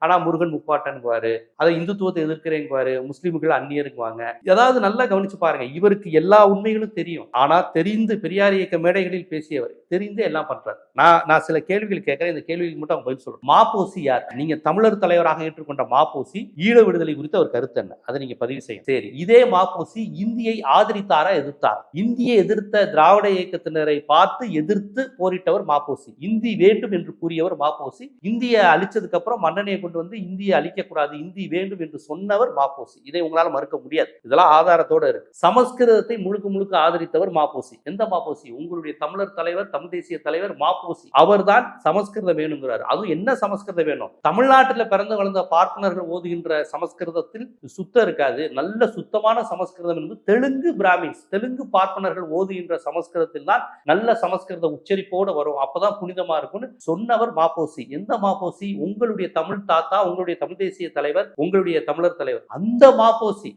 ஆனா முருகன் முப்பாட்டன்பாரு. அதை இந்துத்துவத்தை எதிர்க்கிறேங்குவாரு முஸ்லீம்கள் அந்நியருங்குவாங்க. ஏதாவது நல்லா கவனிச்சு பாருங்க. இவருக்கு எல்லா உண்மைகளும் தெரியும். ஆனா தெரிந்து பெரியார் இயக்க மேடைகளில் பேசியவர் தெரிந்து எல்லாம் பண்றாரு. நான் நான் சில கேள்விகள் கேட்கிறேன். இந்த கேள்விகளுக்கு மட்டும் அவங்க பதில் சொல்றேன் மாப்போசி யார்? நீங்க தமிழர் தலைவராக ஏற்றுக்கொண்ட மாப்போசி ஈழ விடுதலை குறித்து அவர் கருத்து என்ன? அதை நீங்க பதிவு செய்யும் சரி. இதே மாப்போசி இந்தியை ஆதரித்தாரா எதிர்த்தார்? இந்தியை எதிர்த்த திராவிட இயக்கத்தினரை பார்த்து எதிர்த்து போரிட்டவர் மாப்போசி. இந்தி வேண்டும் என்று கூறியவர் மாப்போசி. இந்தியை அழிச்சதுக்கு அப்புறம் மன்னனையை கொண்டு வந்து இந்தியை அழிக்க கூடாது இந்தி வேண்டும் என்று சொன்னவர் மாப்போசி. இதை உங்களால மறுக்க முடியாது. இதெல்லாம் ஆதாரத்தோட இருக்கு. சமஸ்கிருதத்தை முழுக்க முழுக்க ஆதரித்தவர் மாப்போசி. எந்த மாப்போசி? உங்களுடைய தமிழர் தலைவர் தமிழ் தேசிய தலைவர் மாப்போசி. அவர்தான் சமஸ்கிருதம் வேணுங்கிறார். அதுவும் என்ன சமஸ்கிருதம் வேணும்? தமிழ்நாட்டில் பிறந்து வளர்ந்த பார்ப்பனர்கள் ஓதுகின்ற சமஸ்கிருதத்தில் சுத்தம் இருக்காது. நல்ல சுத்தமான சமஸ்கிருதம் என்பது தெலுங்கு பிராமின்ஸ். தெலுங்கு பார்ப்பனர்கள் ஓதுகின்ற சமஸ்கிருதத்தில் தான் நல்ல சமஸ்கிருத உச்சரிப்போடு வரும். அப்பதான் புனிதமா இருக்கும்னு சொன்னவர் மாப்போசி. எந்த மாப்போசி? உங்களுடைய தமிழ் தாத்தா உங்களுடைய தமிழ் தேசிய தலைவர் உங்களுடைய தமிழர் தலைவர். அந்த மாப்போசி